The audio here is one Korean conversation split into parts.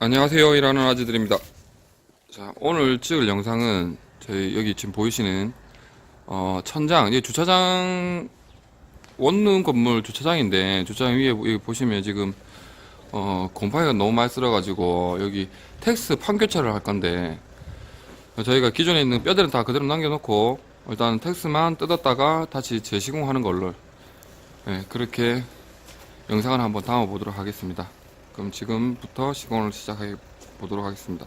안녕하세요. 일하는 아지들입니다. 자, 오늘 찍을 영상은 저희 여기 지금 보이시는 어, 천장, 이 주차장 원룸 건물 주차장인데 주차장 위에 여기 보시면 지금 어, 곰팡이가 너무 많이 쓸어 가지고 여기 텍스 판교체를 할 건데 저희가 기존에 있는 뼈들은 다 그대로 남겨 놓고 일단 텍스만 뜯었다가 다시 재시공하는 걸로 예, 그렇게 영상을 한번 담아 보도록 하겠습니다. 그럼 지금부터 시공을 시작해 보도록 하겠습니다.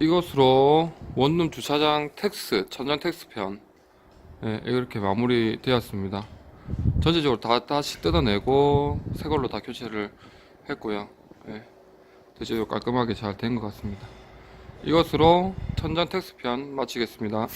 이것으로 원룸 주차장 텍스, 천장 텍스 편 예, 이렇게 마무리 되었습니다. 전체적으로 다 다시 뜯어내고 새 걸로 다 교체를 했고요. 예, 대체적으로 깔끔하게 잘 된 것 같습니다. 이것으로 천장 텍스 편 마치겠습니다.